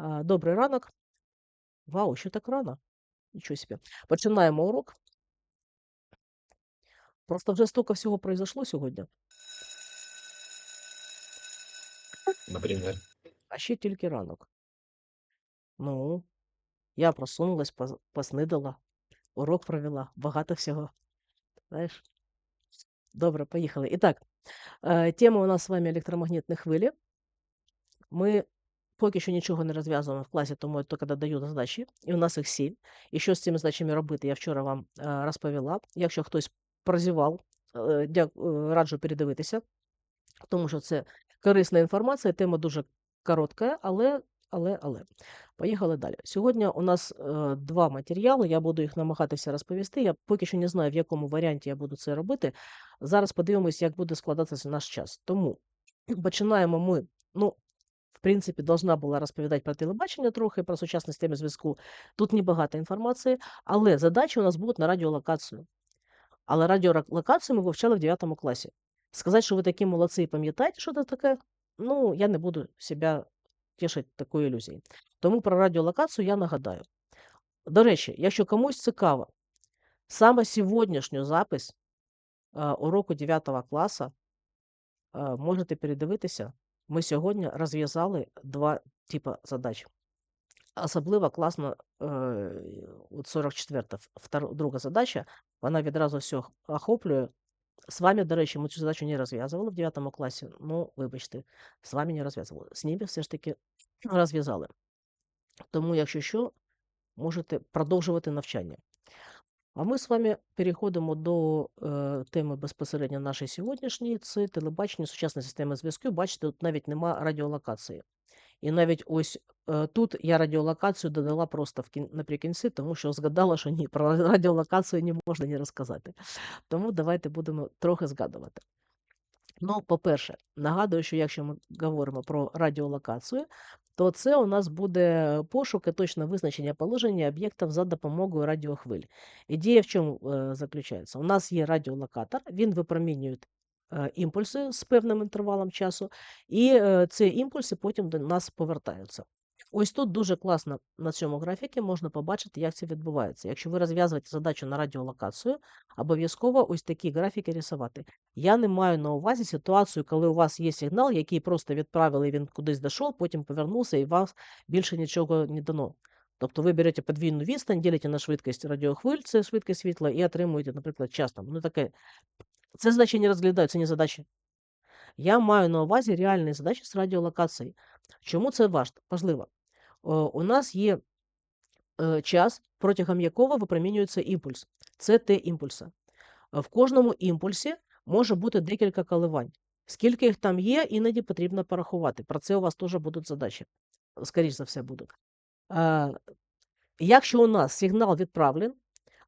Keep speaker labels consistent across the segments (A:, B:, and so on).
A: Добрий ранок. Вау, ще так рано. Нічого собі. Починаємо урок. Просто вже стільки всього произошло сьогодні,
B: Например.
A: а ще тільки ранок. Ну, я просунулась, поснидала, урок провела, багато всього. Знаєш? Добре, поїхали. І так, е, тема у нас з вами електромагнітні хвилі. Ми поки що нічого не розв'язуємо в класі, тому я тільки додаю задачі, і у нас їх сім. І що з цими задачами робити, я вчора вам розповіла. Якщо хтось прозівав, дя- е, раджу передивитися, тому що це корисна інформація, тема дуже коротка, але, але, але. Поїхали далі. Сьогодні у нас е, два матеріали, я буду їх намагатися розповісти. Я поки що не знаю, в якому варіанті я буду це робити. Зараз подивимось, як буде складатися наш час. Тому починаємо ми. Ну, в принципі, должна була розповідати про телебачення трохи, про сучасні системи зв'язку. Тут небагато інформації, але задачі у нас будуть на радіолокацію. Але радіолокацію ми вивчали в 9 класі. Сказати, що ви такі молодці і пам'ятаєте, що це таке, ну, я не буду себе тішити такою ілюзією. Тому про радіолокацію я нагадаю. До речі, якщо комусь цікаво, саме сьогоднішню запис е, уроку 9 класу можете передивитися. Ми сьогодні розв'язали два типи задач. Особливо класно е, от 44 втор- друга задача, вона відразу все охоплює. З вами, до речі, ми цю задачу не розв'язували в 9 класі. Ну, вибачте, з вами не розв'язували. З ними все ж таки розв'язали. Тому, якщо що, можете продовжувати навчання. А ми з вами переходимо до е, теми безпосередньо нашої сьогоднішньої. Це телебачення, сучасної системи зв'язку. Бачите, тут навіть нема радіолокації. І навіть ось е, тут я радіолокацію додала просто в кін... наприкінці, тому що згадала, що ні, про радіолокацію не можна не розказати. Тому давайте будемо трохи згадувати. Ну, по-перше, нагадую, що якщо ми говоримо про радіолокацію, то це у нас буде пошук і точне визначення положення об'єктів за допомогою радіохвиль. Ідея в чому е, заключається? У нас є радіолокатор, він випромінює е, імпульси з певним інтервалом часу, і е, ці імпульси потім до нас повертаються. Ось тут дуже класно на цьому графіки можна побачити, як це відбувається. Якщо ви розв'язуєте задачу на радіолокацію, обов'язково ось такі графіки рисувати. Я не маю на увазі ситуацію, коли у вас є сигнал, який просто відправили, він кудись дійшов, потім повернувся і вас більше нічого не дано. Тобто ви берете подвійну відстань, ділите на швидкість радіохвиль, це швидкість світла, і отримуєте, наприклад, час там. Ну таке. Це задачі не розглядаються, не задачі. Я маю на увазі реальні задачі з радіолокації. Чому це важливо? О, у нас є е, час, протягом якого випромінюється імпульс. Це Т-імпульси. В кожному імпульсі може бути декілька коливань. Скільки їх там є, іноді потрібно порахувати. Про це у вас теж будуть задачі. Скоріше за все будуть. Е, якщо у нас сигнал відправлен,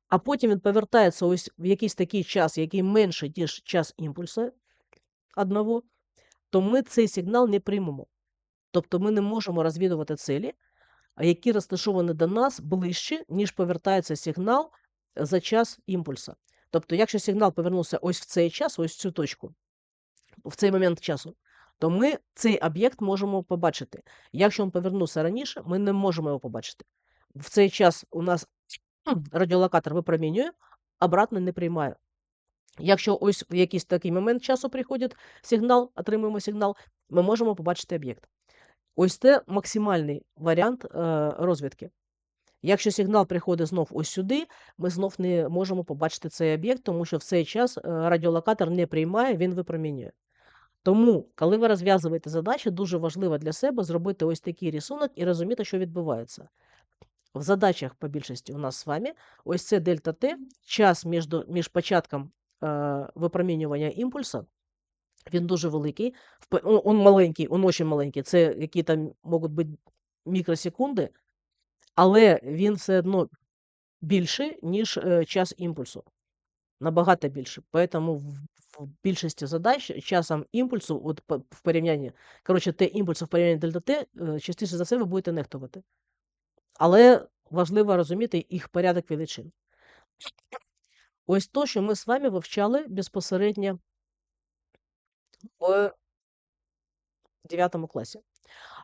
A: а потім він повертається ось в якийсь такий час, який менший, ніж час імпульсу одного, то ми цей сигнал не приймемо. Тобто ми не можемо розвідувати цілі, які розташовані до нас ближче, ніж повертається сигнал за час імпульсу. Тобто, якщо сигнал повернувся ось в цей час, ось в цю точку, в цей момент часу, то ми цей об'єкт можемо побачити. Якщо він повернувся раніше, ми не можемо його побачити. В цей час у нас радіолокатор випромінює, обратно не приймає. Якщо ось в якийсь такий момент часу приходить сигнал, отримуємо сигнал, ми можемо побачити об'єкт. Ось це максимальний варіант е, розвідки. Якщо сигнал приходить знов ось сюди, ми знов не можемо побачити цей об'єкт, тому що в цей час е, радіолокатор не приймає, він випромінює. Тому, коли ви розв'язуєте задачі, дуже важливо для себе зробити ось такий рисунок і розуміти, що відбувається. В задачах по більшості у нас з вами ось це дельта Т, час між, між початком е, випромінювання імпульсу, він дуже великий, он, маленький, он очень маленький, це які там можуть бути мікросекунди, але він все одно більший, ніж е, час імпульсу. Набагато більше. Поэтому в, більшості задач часом імпульсу, от в порівнянні, коротше, Т імпульсу в порівнянні дельта Т, е, частіше за все ви будете нехтувати. Але важливо розуміти їх порядок величин. Ось то, що ми з вами вивчали безпосередньо в 9 класі.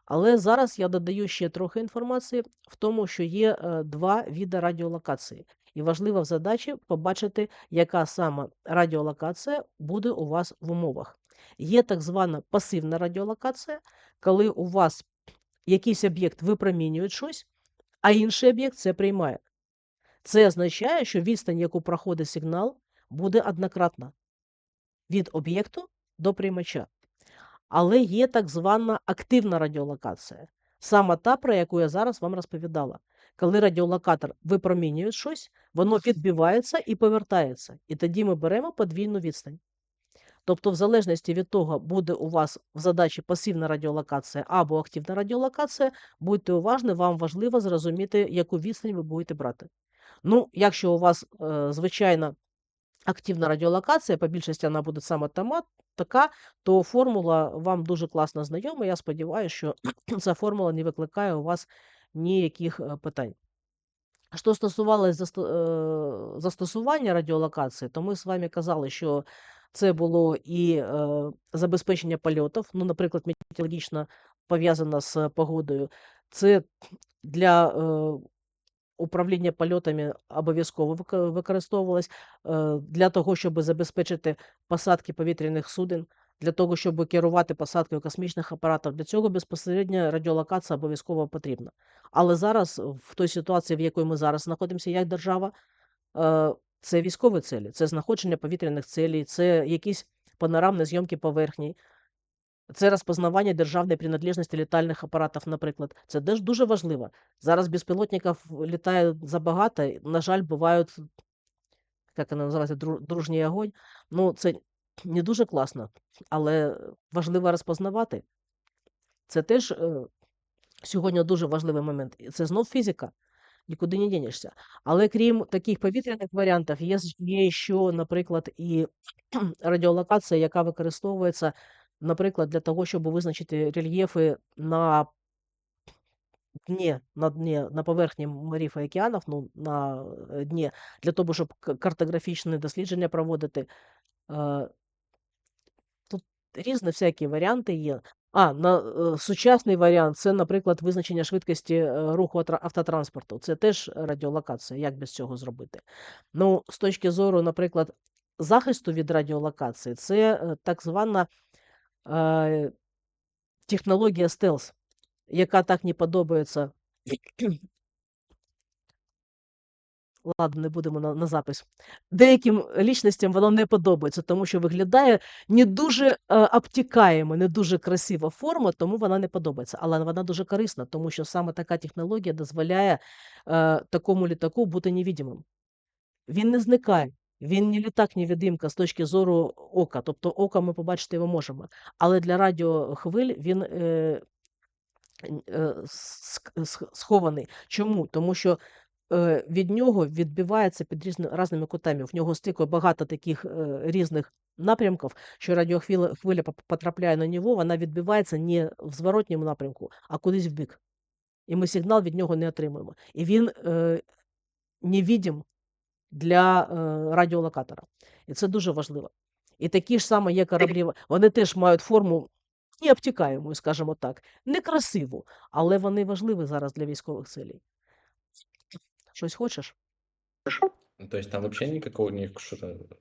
A: Але зараз я додаю ще трохи інформації в тому, що є е, два види радіолокації. І важливо в задачі побачити, яка саме радіолокація буде у вас в умовах. Є так звана пасивна радіолокація, коли у вас якийсь об'єкт випромінює щось, а інший об'єкт це приймає. Це означає, що відстань, яку проходить сигнал, буде однократна від об'єкту до приймача. Але є так звана активна радіолокація, саме та, про яку я зараз вам розповідала. Коли радіолокатор випромінює щось, воно відбивається і повертається. І тоді ми беремо подвійну відстань. Тобто, в залежності від того, буде у вас в задачі пасивна радіолокація або активна радіолокація, будьте уважні, вам важливо зрозуміти, яку відстань ви будете брати. Ну, якщо у вас е, звичайна активна радіолокація, по більшості вона буде саме тама, така, то формула вам дуже класно знайома. Я сподіваюся, що ця формула не викликає у вас ніяких е, питань. Що стосувалося е, застосування радіолокації, то ми з вами казали, що це було і е, забезпечення польотів, ну, наприклад, метеорологічно пов'язано з погодою. Це для е, управління польотами обов'язково вик- використовувалось е, для того, щоб забезпечити посадки повітряних суден, для того, щоб керувати посадкою космічних апаратів. Для цього безпосередньо радіолокація обов'язково потрібна. Але зараз, в той ситуації, в якій ми зараз знаходимося як держава, е, це військові цілі, це знаходження повітряних цілей, це якісь панорамні зйомки поверхні, це розпознавання державної приналежності літальних апаратів, наприклад. Це теж дуже важливо. Зараз безпілотників літає забагато. На жаль, бувають, як вона називається, дружній огонь. Ну, це не дуже класно, але важливо розпознавати. Це теж е, сьогодні дуже важливий момент. Це знов фізика, нікуди не дінешся. Але крім таких повітряних варіантів, є ще, наприклад, і радіолокація, яка використовується, наприклад, для того, щоб визначити рельєфи на дні, на дні, на поверхні морів і океанів, ну, на е, дні, для того, щоб к- картографічні дослідження проводити. Е, Тут різні всякі варіанти є. А, на, е, сучасний варіант це, наприклад, визначення швидкості руху автотранспорту. Це теж радіолокація. Як без цього зробити? Ну, з точки зору, наприклад, захисту від радіолокації, це так звана е, технологія стелс, яка так не подобається. Ладно, не будемо на, на запис. Деяким лічностям воно не подобається, тому що виглядає не дуже е, обтікаємо, не дуже красива форма, тому вона не подобається. Але вона дуже корисна, тому що саме така технологія дозволяє е, такому літаку бути невидимим. Він не зникає. Він не літак, невидимка з точки зору ока. Тобто ока ми побачити його можемо. Але для радіохвиль він е, е, схований. Чому? Тому що е, від нього відбивається під різни, різними кутами. В нього стільки багато таких е, різних напрямків, що радіохвиля хвиля потрапляє на нього, вона відбивається не в зворотньому напрямку, а кудись в бік. І ми сигнал від нього не отримуємо. І він е, невидим для е, радіолокатора. І це дуже важливо. І такі ж саме є кораблі, вони теж мають форму не обтікаємою, скажімо так, некрасиву, але вони важливі зараз для військових цілей. Щось хочеш?
B: Ну, То есть там вообще никакого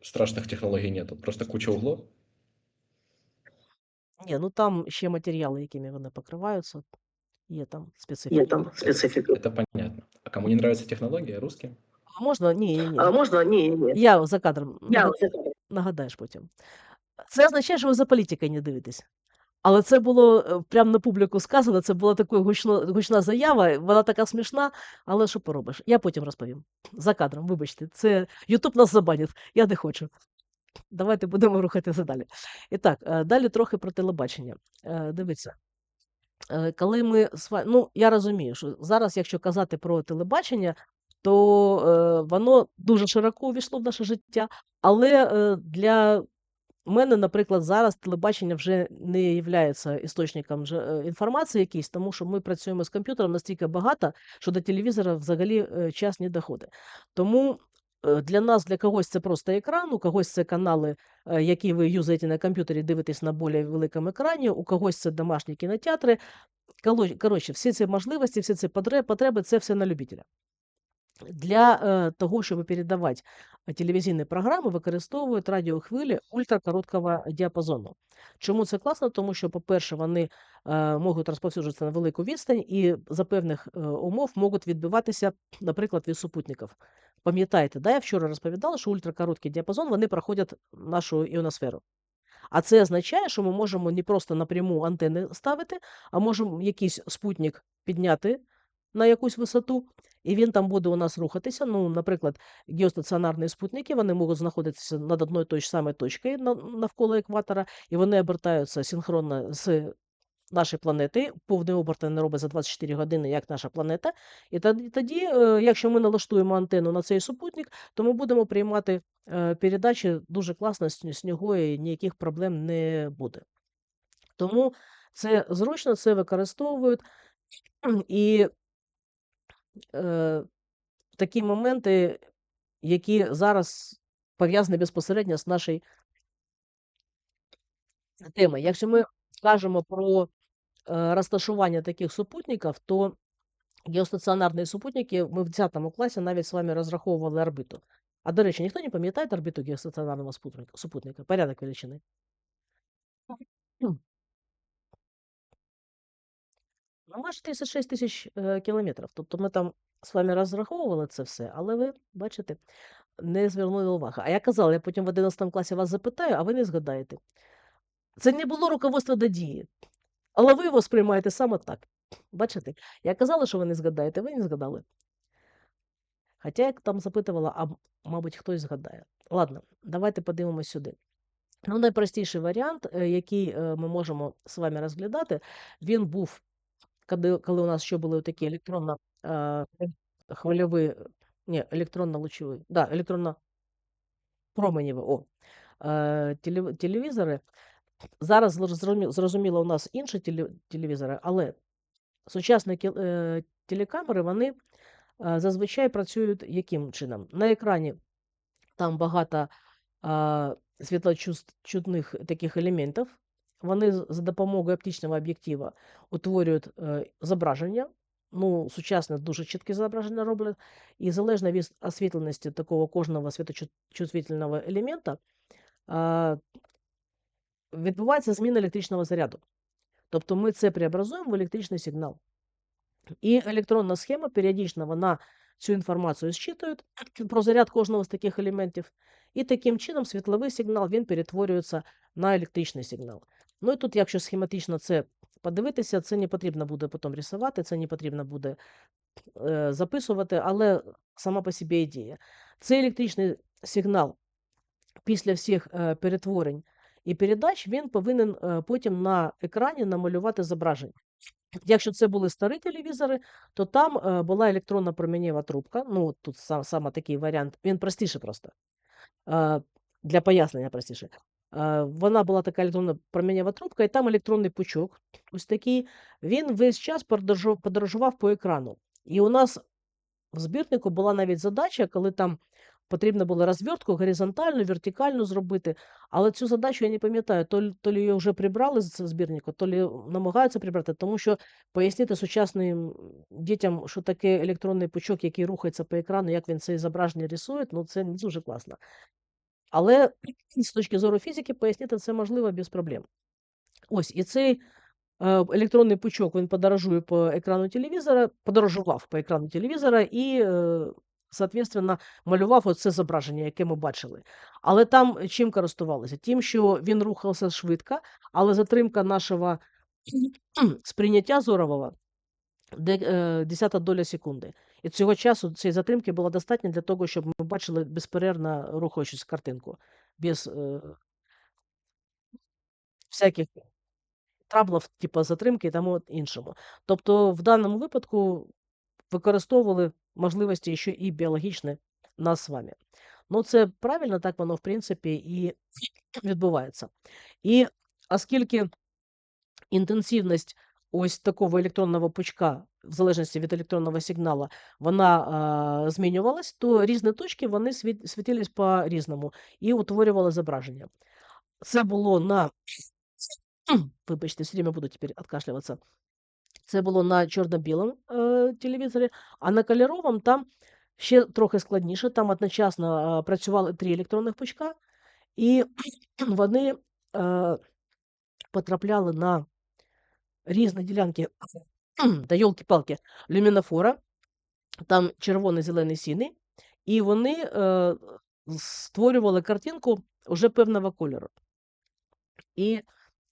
B: страшных технологий нету, просто куча углов.
A: Ні, ну там ще матеріали, якими вони покриваються, є там специфіка.
C: Є там специфіка.
B: Это понятно. А кому не нравится технология, русским?
A: А можна? Ні, ні, ні.
C: А можна? Ні, ні.
A: Я за кадром
C: Я
A: нага-
C: оце
A: нагадаєш потім. Це означає, що ви за політикою не дивитесь. Але це було е, прямо на публіку сказано, це була така гучно, гучна заява, вона така смішна, але що поробиш? Я потім розповім. За кадром, вибачте, це Ютуб нас забанить, я не хочу. Давайте будемо рухатися далі. І так, е, далі трохи про телебачення. Е, Дивіться. Е, Коли ми з ва- ну, я розумію, що зараз, якщо казати про телебачення, то е, воно дуже широко увійшло в наше життя, але е, для мене, наприклад, зараз телебачення вже не є істочником е, інформації якійсь, тому що ми працюємо з комп'ютером настільки багато, що до телевізора взагалі е, час не доходить. Тому е, для нас, для когось це просто екран, у когось це канали, які ви юзаєте на комп'ютері, дивитесь на більш великому екрані, у когось це домашні кінотеатри. коротше, всі ці можливості, всі ці потреби це все на любителя. Для е, того, щоб передавати е, телевізійні програми, використовують радіохвилі ультракороткого діапазону. Чому це класно? Тому що, по-перше, вони е, можуть розповсюджуватися на велику відстань і за певних е, умов можуть відбиватися, наприклад, від супутників. Пам'ятаєте, да, я вчора розповідала, що ультракороткий діапазон вони проходять нашу іоносферу. А це означає, що ми можемо не просто напряму антени ставити, а можемо якийсь спутник підняти на якусь висоту, і він там буде у нас рухатися. Ну, наприклад, геостаціонарні спутники вони можуть знаходитися над одною тою ж самою точкою навколо екватора, і вони обертаються синхронно з нашої планети. Повний оберт вони роблять за 24 години, як наша планета. І тоді, е, якщо ми налаштуємо антенну на цей супутник, то ми будемо приймати е, передачі дуже класно з нього і ніяких проблем не буде. Тому це зручно, це використовують. І е, такі моменти, які зараз пов'язані безпосередньо з нашою темою. Якщо ми кажемо про е, розташування таких супутників, то геостаціонарні супутники ми в 10 класі навіть з вами розраховували орбиту. А до речі, ніхто не пам'ятає орбиту геостаціонарного супутника, порядок величини. Ну, майже 36 тисяч е, кілометрів. Тобто ми там з вами розраховували це все, але ви, бачите, не звернули уваги. А я казала, я потім в 11 класі вас запитаю, а ви не згадаєте. Це не було руководство до дії, але ви його сприймаєте саме так. Бачите? Я казала, що ви не згадаєте, ви не згадали. Хоча я там запитувала, а мабуть, хтось згадає. Ладно, давайте подивимось сюди. Ну, найпростіший варіант, е, який е, ми можемо з вами розглядати, він був, коли, коли у нас ще були такі електронно хвильові, ні, електронно-лучові, да, електронно променеві, о, телевізори. Зараз зрозуміло, у нас інші телевізори, але сучасні е, телекамери, вони зазвичай працюють яким чином? На екрані там багато світлочутних таких елементів. Вони за допомогою оптичного об'єктива утворюють е, зображення. Ну, сучасне дуже чітке зображення роблять. І залежно від освітленості такого кожного світочувствительного елемента відбувається зміна електричного заряду. Тобто ми це преобразуємо в електричний сигнал. І електронна схема періодично вона цю інформацію зчитує про заряд кожного з таких елементів. І таким чином світловий сигнал він перетворюється на електричний сигнал. Ну і тут, якщо схематично це подивитися, це не потрібно буде потім рисувати, це не потрібно буде е, записувати, але сама по собі ідея. Цей електричний сигнал після всіх е, перетворень і передач він повинен е, потім на екрані намалювати зображення. Якщо це були старі телевізори, то там була електронна промінєва трубка. Ну, от тут сам, саме такий варіант, він простіше просто. Для пояснення простіше. Е, вона була така електронна промінєва трубка, і там електронний пучок, ось такий. Він весь час подорожу- подорожував по екрану. І у нас в збірнику була навіть задача, коли там потрібно було розвертку горизонтальну, вертикальну зробити. Але цю задачу я не пам'ятаю, то, лі- то лі її вже прибрали з цього збірника, то лі намагаються прибрати, тому що пояснити сучасним дітям, що таке електронний пучок, який рухається по екрану, як він це зображення рисує, ну це не дуже класно. Але з точки зору фізики пояснити це можливо без проблем. Ось, і цей е, електронний пучок він подорожує по екрану телевізора, подорожував по екрану телевізора і, е, соответственно, малював оце зображення, яке ми бачили. Але там чим користувалися? Тим, що він рухався швидко, але затримка нашого сприйняття зорового де, е, десята доля секунди. І цього часу цієї затримки було достатньо для того, щоб ми бачили безперервно рухаючусь картинку, без е, всяких траблів, типу затримки і тому іншому. Тобто, в даному випадку використовували можливості ще і біологічні нас з вами. Ну, це правильно, так воно в принципі і відбувається. І оскільки інтенсивність ось такого електронного пучка, в залежності від електронного сигнала, вона а, змінювалась, то різні точки вони світ, світились по-різному і утворювали зображення. Це було на, вибачте, все время буду тепер откашлюватися. Це було на чорно-білому е, телевізорі, а на кольоровому там ще трохи складніше. Там одночасно е, працювали три електронних пучка, і вони е, потрапляли на різні ділянки та йолки-палки люмінофора, там червоний, зелений, сіний, і вони е, створювали картинку вже певного кольору. І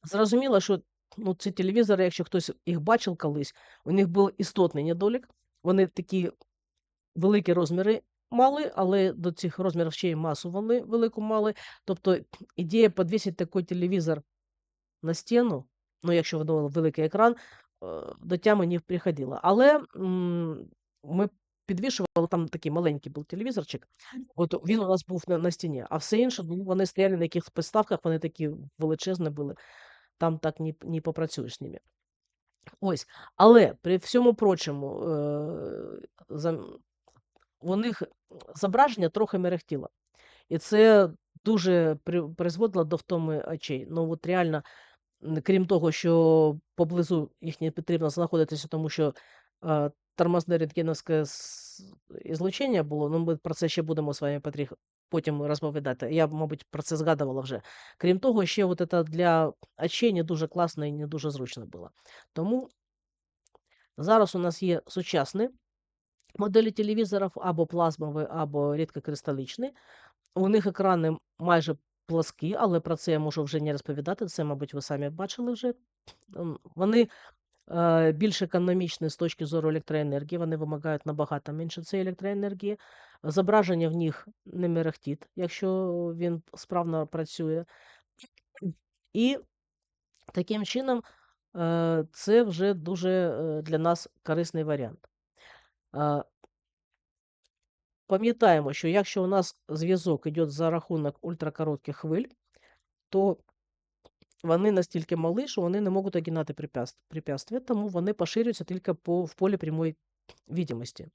A: зрозуміло, що ну, ці телевізори, якщо хтось їх бачив колись, у них був істотний недолік. Вони такі великі розміри мали, але до цих розмірів ще й масу вони велику мали. Тобто ідея підвісити такий телевізор на стіну, ну, якщо воно великий екран, е, до тями приходило. Але ми підвішували, там такий маленький був телевізорчик, от він у нас був на, на стіні, а все інше, ну, вони стояли на якихось підставках, вони такі величезні були, там так не, не попрацюєш з ними. Ось, але при всьому прочому, е, за, у них зображення трохи мерехтіло. І це дуже при, призводило до втоми очей. Ну, от реально, крім того, що поблизу їх не потрібно знаходитися, тому що е, тормозне рентгеновське ізлучення було. Ну, ми про це ще будемо з вами потім розповідати. Я, мабуть, про це згадувала вже. Крім того, ще от це для очей не дуже класно і не дуже зручно було. Тому зараз у нас є сучасні моделі телевізорів або плазмові, або рідкокристалічні. У них екрани майже пласкі, але про це я можу вже не розповідати. Це, мабуть, ви самі бачили вже. Вони е, більш економічні з точки зору електроенергії, вони вимагають набагато менше цієї електроенергії. Зображення в них не мерехтить, якщо він справно працює. І таким чином е, це вже дуже е, для нас корисний варіант. Пам'ятаємо, що якщо у нас зв'язок йде за рахунок ультракоротких хвиль, то вони настільки мали, що вони не можуть огинати препятствия, тому вони поширюються тільки по, в полі прямої відомості.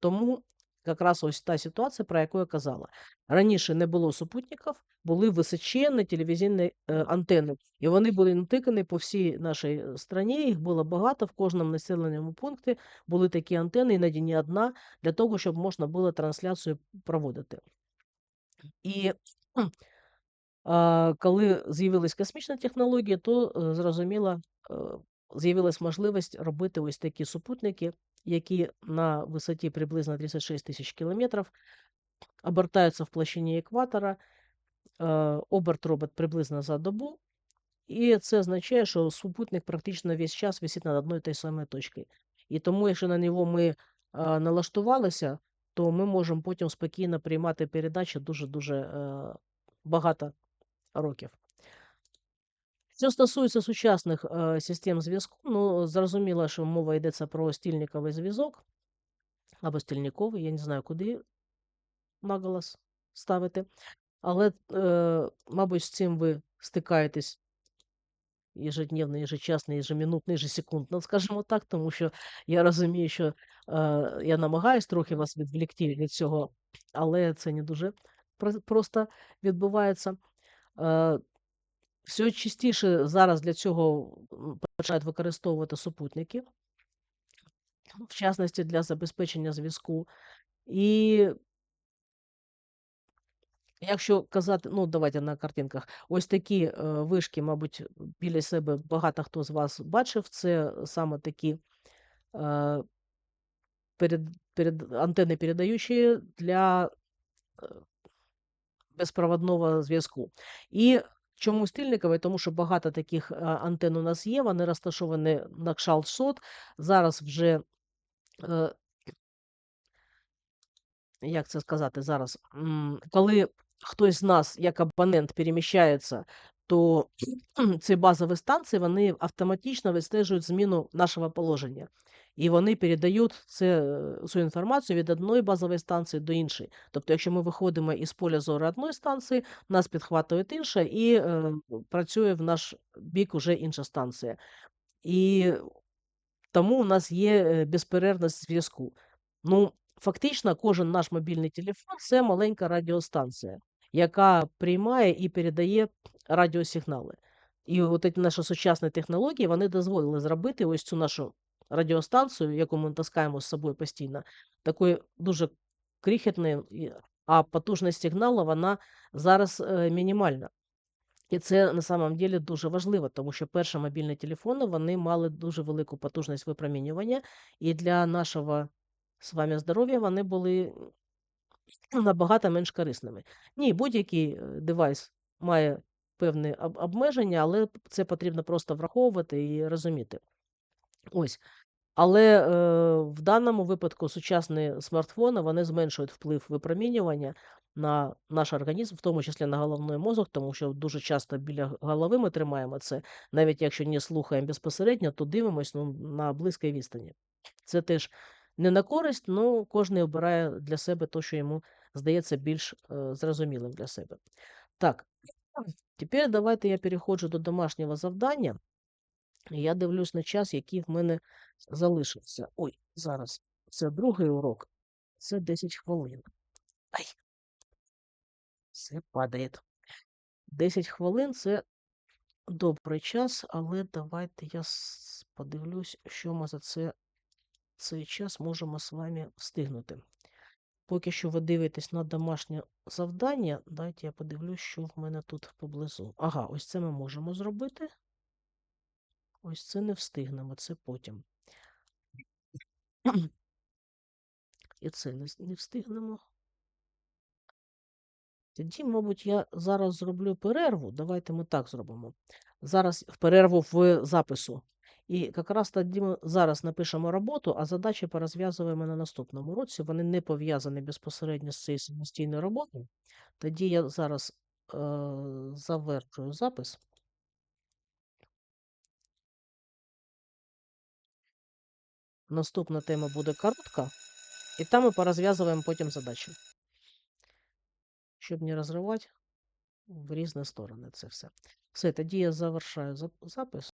A: Тому якраз ось та ситуація, про яку я казала. Раніше не було супутників, були височенні телевізійні е, антени, і вони були натикані по всій нашій е, страні. Їх було багато в кожному населеному пункті були такі антени, іноді не одна, для того, щоб можна було трансляцію проводити. І коли з'явились космічні технології, то е, зрозуміло, е, з'явилась можливість робити ось такі супутники, які на висоті приблизно 36 тисяч кілометрів обертаються в площині екватора, е, оберт робить приблизно за добу, і це означає, що супутник практично весь час висить над одною і тією самою точкою. І тому, якщо на нього ми налаштувалися, то ми можемо потім спокійно приймати передачі дуже-дуже е, багато років. Що стосується сучасних е, систем зв'язку, ну, зрозуміло, що мова йдеться про стільниковий зв'язок або стільниковий, я не знаю, куди наголос ставити. Але, е, мабуть, з цим ви стикаєтесь ежедневно, ежечасно, ежеминутно, ежесекундно, скажімо так, тому що я розумію, що е, я намагаюсь трохи вас відвлікти від цього, але це не дуже просто відбувається. Все частіше зараз для цього починають використовувати супутники, в частності для забезпечення зв'язку. І Якщо казати, ну давайте на картинках, ось такі е, вишки, мабуть, біля себе багато хто з вас бачив. Це саме такі е, перед, перед, антени передаючі для е, безпроводного зв'язку. І чому стильниковий? Тому що багато таких е, антен у нас є, вони розташовані на кшалт сот. Зараз вже е, як це сказати зараз, коли хтось з нас, як абонент, переміщається, то ці базові станції вони автоматично відстежують зміну нашого положення. І вони передають це, е, цю інформацію від одної базової станції до іншої. Тобто, якщо ми виходимо із поля зору одної станції, нас підхватує інша і е, працює в наш бік уже інша станція. І тому у нас є е, безперервність зв'язку. Ну, фактично, кожен наш мобільний телефон це маленька радіостанція, яка приймає і передає радіосигнали. І от ці наші сучасні технології вони дозволили зробити ось цю нашу радіостанцію, яку ми таскаємо з собою постійно, такою дуже крихітною, і- а потужність сигналу вона зараз е, мінімальна. І це на самом деле дуже важливо, тому що перші мобільні телефони вони мали дуже велику потужність випромінювання, і для нашого з вами здоров'я вони були набагато менш корисними. Ні, будь-який е, девайс має певні обмеження, але це потрібно просто враховувати і розуміти. Ось. Але е, в даному випадку сучасні смартфони вони зменшують вплив випромінювання на наш організм, в тому числі на головний мозок, тому що дуже часто біля голови ми тримаємо це, навіть якщо не слухаємо безпосередньо, то дивимось ну, на близькій відстані. Це теж не на користь, ну кожен обирає для себе те, що йому здається більш е, зрозумілим для себе. Так, тепер давайте я переходжу до домашнього завдання. Я дивлюсь на час, який в мене залишився. Ой, зараз. Це другий урок. Це 10 хвилин. Ай. Все падає. 10 хвилин це добрий час, але давайте я подивлюсь, що ми за це, цей час можемо з вами встигнути. Поки що ви дивитесь на домашнє завдання, дайте я подивлюсь, що в мене тут поблизу. Ага, ось це ми можемо зробити. Ось це не встигнемо, це потім. І це не, не встигнемо. Тоді, мабуть, я зараз зроблю перерву. Давайте ми так зробимо. Зараз в перерву в запису. І якраз тоді ми зараз напишемо роботу, а задачі порозв'язуємо на наступному уроці. Вони не пов'язані безпосередньо з цією самостійною роботою. Тоді я зараз е, завершую запис. Наступна тема буде коротка, і там ми порозв'язуємо потім задачі. Щоб не розривати в різні сторони це все. Все, тоді я завершаю запис.